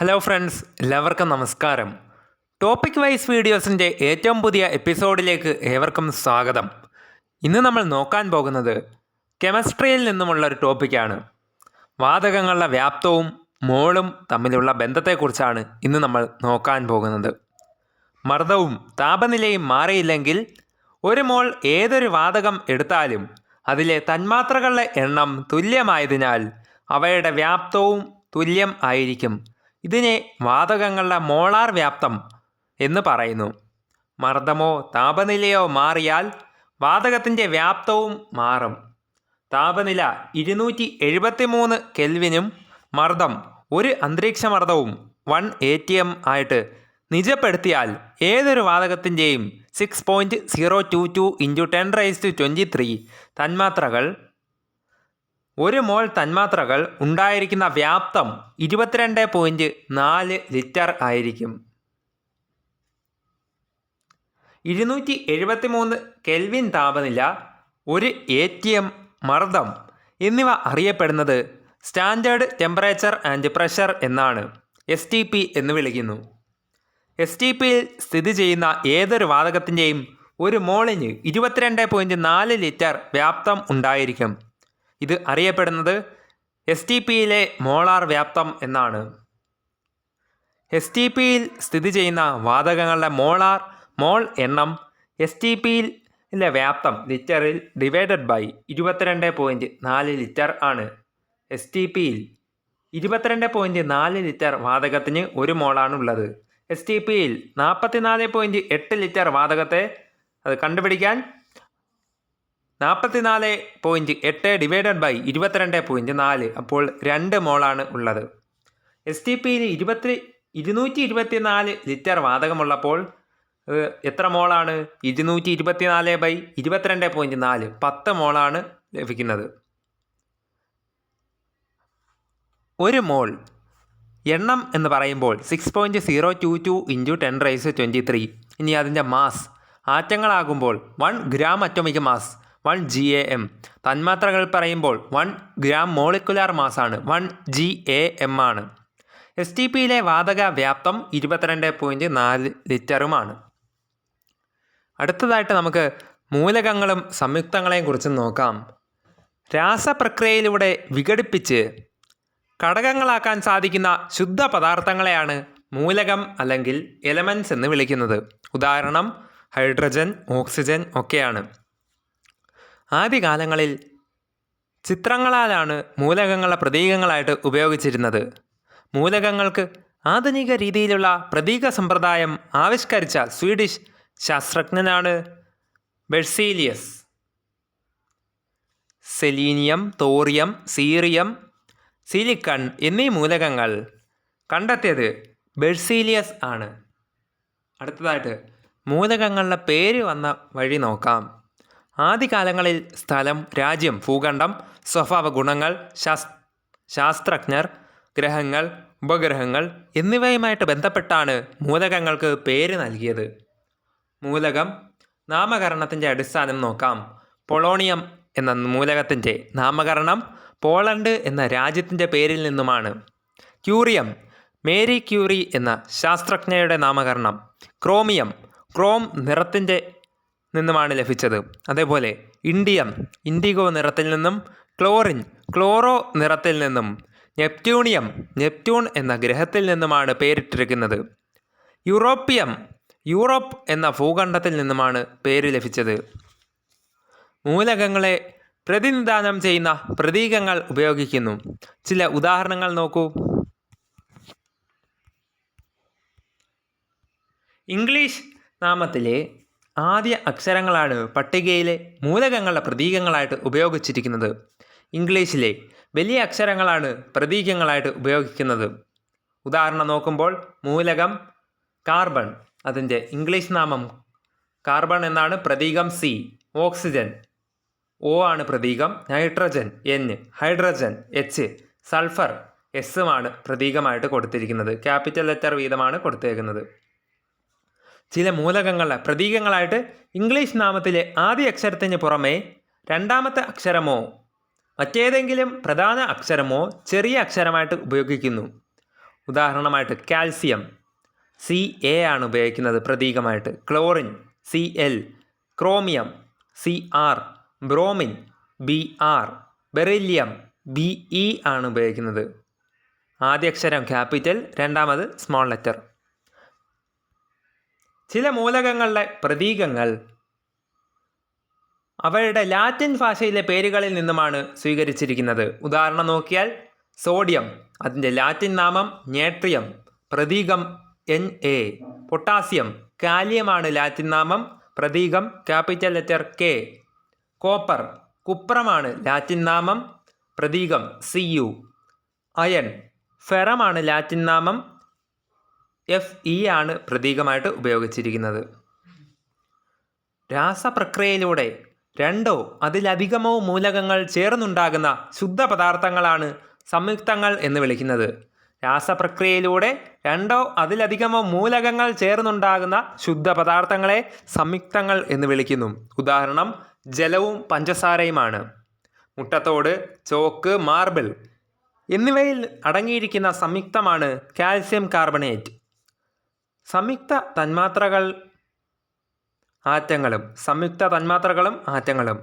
Hello friends എല്ലാവർക്കും നമസ്കാരം. Topic wise വീഡിയോസിന്റെ ഏറ്റവും പുതിയ എപ്പിസോഡിലേക്ക് ഏവർക്കും സ്വാഗതം. ഇന്ന് നമ്മൾ നോക്കാൻ പോകുന്നത് കെമിസ്ട്രിയിൽ നിന്നുമുള്ള ഒരു ടോപ്പിക്കാണ് വാതകങ്ങളുടെ വ്യാപ്തവും മോളും തമ്മിലുള്ള ബന്ധത്തെക്കുറിച്ചാണ് ഇന്ന് നമ്മൾ നോക്കാൻ പോകുന്നത്. മർദ്ദവും താപനിലയും മാറിയില്ലെങ്കിൽ ഒരു മോൾ ഏതൊരു വാതകം എടുത്താലും അതിലെ തന്മാത്രകളുടെ എണ്ണം തുല്യമായതിനാൽ അവയുടെ വ്യാപ്തവും തുല്യം ആയിരിക്കും. ഇതിനെ വാതകങ്ങളുടെ മോളാർ വ്യാപ്തം എന്ന് പറയുന്നു. മർദ്ദമോ താപനിലയോ മാറിയാൽ വാതകത്തിന്റെ വ്യാപ്തവും മാറും. താപനില ഇരുന്നൂറ്റി എഴുപത്തി മൂന്ന് കെൽവിനും മർദ്ദം ഒരു അന്തരീക്ഷമർദ്ദവും വൺ എ ടി എം ആയിട്ട് നിജപ്പെടുത്തിയാൽ ഏതൊരു വാതകത്തിന്റെയും six point zero two two into ten raise to twenty three തന്മാത്രകൾ ഒരു മോൾ തന്മാത്രകൾ ഉണ്ടായിരിക്കുന്ന വ്യാപ്തം ഇരുപത്തിരണ്ട് പോയിന്റ് നാല് ലിറ്റർ ആയിരിക്കും. ഇരുന്നൂറ്റി എഴുപത്തി മൂന്ന് കെൽവിൻ താപനില ഒരു എ ടി എം മർദ്ദം എന്നിവ അറിയപ്പെടുന്നത് സ്റ്റാൻഡേർഡ് ടെമ്പറേച്ചർ ആൻഡ് പ്രഷർ എന്നാണ് എസ് ടി പി എന്ന് വിളിക്കുന്നു. എസ് ടി പിയിൽ സ്ഥിതി ചെയ്യുന്ന ഏതൊരു വാതകത്തിന്റെയും ഒരു മോളിന് ഇരുപത്തിരണ്ട് പോയിന്റ് നാല് ലിറ്റർ വ്യാപ്തം ഉണ്ടായിരിക്കും. ഇത് അറിയപ്പെടുന്നത് എസ് ടി പിയിലെ മോളാർ വ്യാപ്തം എന്നാണ്. എസ് ടി പിയിൽ സ്ഥിതി ചെയ്യുന്ന വാതകങ്ങളുടെ മോളാർ മോൾ എണ്ണം എസ് ടി പിയിലെ വ്യാപ്തം ലിറ്ററിൽ ഡിവൈഡഡ് ബൈ ഇരുപത്തിരണ്ട് പോയിന്റ് നാല് ലിറ്റർ ആണ്. എസ് ടി പിയിൽ ഇരുപത്തിരണ്ട് പോയിന്റ് നാല് ലിറ്റർ വാതകത്തിന് ഒരു മോളാണ് ഉള്ളത് എസ് ടി പിയിൽ നാൽപ്പത്തിനാല് പോയിന്റ് എട്ട് ലിറ്റർ വാതകത്തെ അത് കണ്ടുപിടിക്കാൻ നാൽപ്പത്തിനാല് പോയിന്റ് എട്ട് ഡിവൈഡഡ് ബൈ ഇരുപത്തിരണ്ട് പോയിന്റ് നാല്. അപ്പോൾ രണ്ട് മോളാണ് ഉള്ളത്. എസ് ടി പിയിൽ ഇരുപത്തി ഇരുന്നൂറ്റി ഇരുപത്തി നാല് ലിറ്റർ വാതകമുള്ളപ്പോൾ എത്ര മോളാണ്? ഇരുന്നൂറ്റി ഇരുപത്തിനാല് ബൈ ഇരുപത്തിരണ്ട് പോയിന്റ് നാല്. പത്ത് മോളാണ് ലഭിക്കുന്നത്. ഒരു മോൾ എണ്ണം എന്ന് പറയുമ്പോൾ six point zero two two into ten raise twenty three ഇനി അതിന്റെ mass ആറ്റങ്ങളാകുമ്പോൾ one gram atomic mass one G A M. തന്മാത്രകൾ പറയുമ്പോൾ വൺ ഗ്രാം മോളിക്കുലാർ മാസാണ് വൺ ജി എ എം ആണ്. എസ് ടി പിയിലെ വാതക വ്യാപ്തം ഇരുപത്തിരണ്ട് പോയിന്റ് നാല് ലിറ്ററുമാണ്. അടുത്തതായിട്ട് നമുക്ക് മൂലകങ്ങളും സംയുക്തങ്ങളെയും കുറിച്ച് നോക്കാം. രാസപ്രക്രിയയിലൂടെ വിഘടിപ്പിച്ച് ഘടകങ്ങളാക്കാൻ സാധിക്കുന്ന ശുദ്ധ പദാർത്ഥങ്ങളെയാണ് മൂലകം അല്ലെങ്കിൽ എലമെൻസ് എന്ന് വിളിക്കുന്നത്. ഉദാഹരണം ഹൈഡ്രജൻ ഓക്സിജൻ ഒക്കെയാണ്. ആദ്യകാലങ്ങളിൽ ചിത്രങ്ങളാലാണ് മൂലകങ്ങളെ പ്രതീകങ്ങളായിട്ട് ഉപയോഗിച്ചിരുന്നത്. മൂലകങ്ങൾക്ക് ആധുനിക രീതിയിലുള്ള പ്രതീക സമ്പ്രദായം ആവിഷ്കരിച്ച സ്വീഡിഷ് ശാസ്ത്രജ്ഞനാണ് Berzelius. Selenium thorium cerium silicon എന്നീ മൂലകങ്ങൾ കണ്ടെത്തിയത് ബെർസീലിയസ് ആണ്. അടുത്തതായിട്ട് മൂലകങ്ങളുടെ പേര് വന്ന വഴി നോക്കാം. ആദ്യകാലങ്ങളിൽ സ്ഥലം രാജ്യം ഭൂഖണ്ഡം സ്വഭാവ ഗുണങ്ങൾ ശാസ് ശാസ്ത്രജ്ഞർ ഗ്രഹങ്ങൾ ഉപഗ്രഹങ്ങൾ എന്നിവയുമായിട്ട് ബന്ധപ്പെട്ടാണ് മൂലകങ്ങൾക്ക് പേര് നൽകിയത്. മൂലകം നാമകരണത്തിന്റെ അടിസ്ഥാനം നോക്കാം. പൊളോണിയം എന്ന മൂലകത്തിന്റെ നാമകരണം പോളണ്ട് എന്ന രാജ്യത്തിന്റെ പേരിൽ നിന്നുമാണ്. ക്യൂറിയം മേരി ക്യൂറി എന്ന ശാസ്ത്രജ്ഞയുടെ നാമകരണം. ക്രോമിയം ക്രോം നിറത്തിന്റെ നിന്നുമാണ് ലഭിച്ചത്. അതേപോലെ ഇൻഡിയം ഇൻഡിഗോ നിറത്തിൽ നിന്നും ക്ലോറിൻ ക്ലോറോ നിറത്തിൽ നിന്നും നെപ്റ്റ്യൂണിയം നെപ്റ്റ്യൂൺ എന്ന ഗ്രഹത്തിൽ നിന്നുമാണ് പേരിട്ടിരിക്കുന്നത്. യൂറോപ്യം യൂറോപ്പ് എന്ന ഭൂഖണ്ഡത്തിൽ നിന്നുമാണ് പേര് ലഭിച്ചത്. മൂലകങ്ങളെ പ്രതിനിധാനം ചെയ്യുന്ന പ്രതീകങ്ങൾ ഉപയോഗിക്കുന്നു. ചില ഉദാഹരണങ്ങൾ നോക്കൂ. ഇംഗ്ലീഷ് നാമത്തിലെ ആദ്യ അക്ഷരങ്ങളാണ് പട്ടികയിലെ മൂലകങ്ങളുടെ പ്രതീകങ്ങളായിട്ട് ഉപയോഗിച്ചിരിക്കുന്നത്. ഇംഗ്ലീഷിലെ വലിയ അക്ഷരങ്ങളാണ് പ്രതീകങ്ങളായിട്ട് ഉപയോഗിക്കുന്നത്. ഉദാഹരണം നോക്കുമ്പോൾ മൂലകം കാർബൺ അതിന്റെ ഇംഗ്ലീഷ് നാമം കാർബൺ എന്നാണ് പ്രതീകം സി ഓക്സിജൻ. ഒ ആണ് പ്രതീകം nitrogen N hydrogen H sulphur എസ്സുമാണ് പ്രതീകമായിട്ട് കൊടുത്തിരിക്കുന്നത്. ക്യാപിറ്റൽ ലെറ്റർ വീതമാണ് കൊടുത്തേക്കുന്നത്. ചില മൂലകങ്ങൾ പ്രതീകങ്ങളായിട്ട് ഇംഗ്ലീഷ് നാമത്തിലെ ആദ്യ അക്ഷരത്തിന് പുറമേ രണ്ടാമത്തെ അക്ഷരമോ മറ്റേതെങ്കിലും പ്രധാന അക്ഷരമോ ചെറിയ അക്ഷരമായിട്ട് ഉപയോഗിക്കുന്നു. ഉദാഹരണമായിട്ട് കാൽസ്യം സി എ ആണ് ഉപയോഗിക്കുന്നത് പ്രതീകമായിട്ട്. Chlorine C L chromium C R bromine B R beryllium B E ആണ് ഉപയോഗിക്കുന്നത്. ആദ്യ അക്ഷരം ക്യാപിറ്റൽ രണ്ടാമത് സ്മോൾ ലെറ്റർ. ചില മൂലകങ്ങളുടെ പ്രതീകങ്ങൾ അവയുടെ ലാറ്റിൻ ഭാഷയിലെ പേരുകളിൽ നിന്നുമാണ് സ്വീകരിച്ചിരിക്കുന്നത്. ഉദാഹരണം നോക്കിയാൽ സോഡിയം അതിന്റെ ലാറ്റിൻ നാമം നേട്രിയം പ്രതീകം എൻ എ പൊട്ടാസ്യം കാലിയമാണ് ലാറ്റിൻ നാമം പ്രതീകം ക്യാപിറ്റൽ ലെറ്റർ കെ കോപ്പർ കുപ്രമാണ് ലാറ്റിൻ നാമം പ്രതീകം സി യു അയൺ ഫെറമാണ് ലാറ്റിൻ നാമം എഫ് ഇ ആണ് പ്രതീകമായിട്ട് ഉപയോഗിച്ചിരിക്കുന്നത്. രാസപ്രക്രിയയിലൂടെ രണ്ടോ അതിലധികമോ മൂലകങ്ങൾ ചേർന്നുണ്ടാകുന്ന ശുദ്ധ പദാർത്ഥങ്ങളാണ് സംയുക്തങ്ങൾ എന്ന് വിളിക്കുന്നത്. രാസപ്രക്രിയയിലൂടെ രണ്ടോ അതിലധികമോ മൂലകങ്ങൾ ചേർന്നുണ്ടാകുന്ന ശുദ്ധ പദാർത്ഥങ്ങളെ സംയുക്തങ്ങൾ എന്ന് വിളിക്കുന്നു. ഉദാഹരണം ജലവും പഞ്ചസാരയുമാണ്. മുട്ടത്തോട് ചോക്ക് മാർബിൾ എന്നിവയിൽ അടങ്ങിയിരിക്കുന്ന സംയുക്തമാണ് കാൽസ്യം കാർബണേറ്റ്. സംയുക്ത തന്മാത്രകൾ ആറ്റങ്ങളും സംയുക്ത തന്മാത്രകളും ആറ്റങ്ങളും.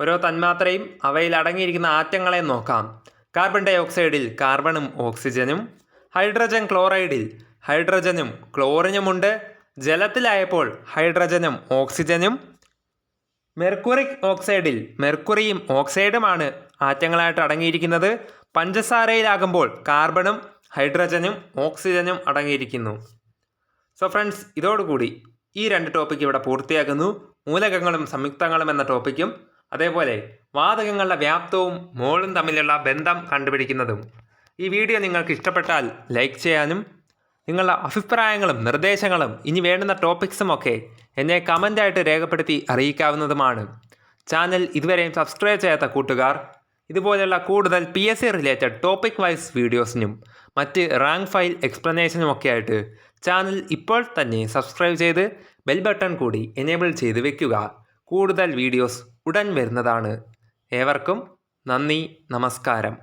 ഓരോ തന്മാത്രയും അവയിൽ അടങ്ങിയിരിക്കുന്ന ആറ്റങ്ങളെ നോക്കാം. കാർബൺ ഡൈ ഓക്സൈഡിൽ കാർബണും ഓക്സിജനും ഹൈഡ്രജൻ ക്ലോറൈഡിൽ ഹൈഡ്രജനും ക്ലോറിനുമുണ്ട്. ജലത്തിലായപ്പോൾ ഹൈഡ്രജനും ഓക്സിജനും. മെർക്കുറിക് ഓക്സൈഡിൽ മെർക്കുറിയും ഓക്സൈഡുമാണ് ആറ്റങ്ങളായിട്ട് അടങ്ങിയിരിക്കുന്നത്. പഞ്ചസാരയിലാകുമ്പോൾ കാർബണും ഹൈഡ്രജനും ഓക്സിജനും അടങ്ങിയിരിക്കുന്നു. സോ ഫ്രണ്ട്സ് ഇതോടുകൂടി ഈ രണ്ട് ടോപ്പിക് ഇവിടെ പൂർത്തിയാക്കുന്നു. മൂലകങ്ങളും സംയുക്തങ്ങളും എന്ന ടോപ്പിക്കും അതേപോലെ വാതകങ്ങളുടെ വ്യാപ്തവും മോളും തമ്മിലുള്ള ബന്ധം കണ്ടുപിടിക്കുന്നതും. ഈ വീഡിയോ നിങ്ങൾക്ക് ഇഷ്ടപ്പെട്ടാൽ ലൈക്ക് ചെയ്യാനും നിങ്ങളുടെ അഭിപ്രായങ്ങളും നിർദ്ദേശങ്ങളും ഇനി വേണ്ടുന്ന ടോപ്പിക്സും ഒക്കെ എന്നെ കമന്റായിട്ട് രേഖപ്പെടുത്തി അറിയിക്കാവുന്നതുമാണ്. ചാനൽ ഇതുവരെയും സബ്സ്ക്രൈബ് ചെയ്യാത്ത കൂട്ടുകാർ ഇതുപോലെയുള്ള കൂടുതൽ P S C related topic wise വീഡിയോസിനും മറ്റ് റാങ്ക് ഫയൽ എക്സ്പ്ലനേഷനും ഒക്കെ ആയിട്ട് ചാനൽ ഇപ്പോൾ തന്നെ സബ്സ്ക്രൈബ് ചെയ്ത് ബെൽ ബട്ടൺ കൂടി എനേബിൾ ചെയ്ത് വെക്കുക. കൂടുതൽ വീഡിയോസ് ഉടൻ വരുന്നതാണ്. ഏവർക്കും നന്ദി നമസ്കാരം.